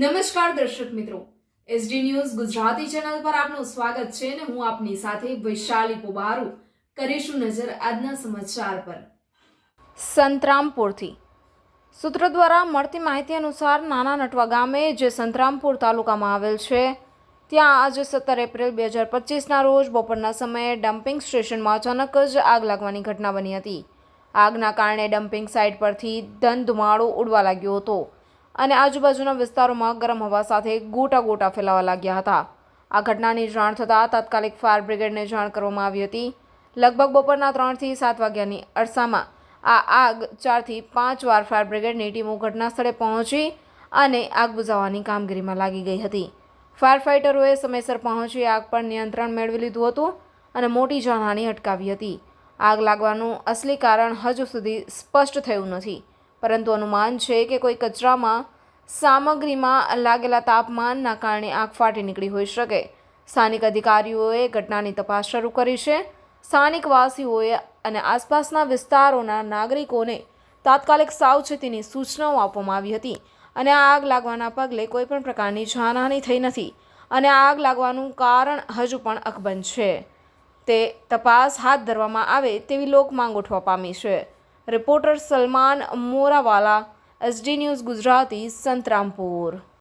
નમસ્કાર દર્શક મિત્રો. એસડી ન્યૂઝ ગુજરાતી ચેનલ પર આપનું સ્વાગત છે અને હું આપની સાથે વૈશાલી પોબારુ કરીશું નજર આજના સમાચાર પર. સંતરામપુરથી. સૂત્રો દ્વારા મળતી માહિતી અનુસાર નાના નટવા ગામે જે સંતરામપુર તાલુકામાં આવેલ છે, ત્યાં આજે સત્તર એપ્રિલ બે હજાર પચીસના રોજ બપોરના સમયે ડમ્પિંગ સ્ટેશનમાં અચાનક જ આગ લાગવાની ઘટના બની હતી. આગના કારણે ડમ્પિંગ સાઇટ પરથી ધન ધુમાડો ઉડવા લાગ્યો હતો. અને આજુબાજુના વિસ્તારોમાં ગરમ હવા સાથે ગોટા ગોટા ફેલાવા લાગ્યા હતા. આ ઘટનાની જાણ થતાં તાત્કાલિક ફાયર બ્રિગેડને જાણ કરવામાં આવી હતી. લગભગ બપોરના ત્રણથી સાત વાગ્યાની અરસામાં આ આગ ચારથી પાંચ વાર ફાયર બ્રિગેડની ટીમો ઘટના સ્થળે પહોંચી અને આગ બુઝાવવાની કામગીરીમાં લાગી ગઈ હતી. ફાયર ફાઇટરોએ સમયસર પહોંચી આગ પર નિયંત્રણ મેળવી લીધું હતું અને મોટી જાનહાની અટકાવી હતી. આગ લાગવાનું અસલી કારણ હજુ સુધી સ્પષ્ટ થયું નથી. પરંતુ અનુમાન છે કે કોઈ કચરામાં, સામગ્રીમાં લાગેલા તાપમાનના કારણે આગ ફાટી નીકળી હોઈ શકે. સ્થાનિક અધિકારીઓએ ઘટનાની તપાસ શરૂ કરી છે. સ્થાનિક વાસીઓએ અને આસપાસના વિસ્તારોના નાગરિકોને તાત્કાલિક સાવચેતીની સૂચનાઓ આપવામાં આવી હતી અને આ આગ લાગવાના પગલે કોઈપણ પ્રકારની જાનહાની થઈ નથી અને આગ લાગવાનું કારણ હજુ પણ અકબંધ છે. તે તપાસ હાથ ધરવામાં આવે તેવી લોક માંગ ઉઠવા પામી છે. Reporter Salman Morawala SD news Gujarati Santrampur.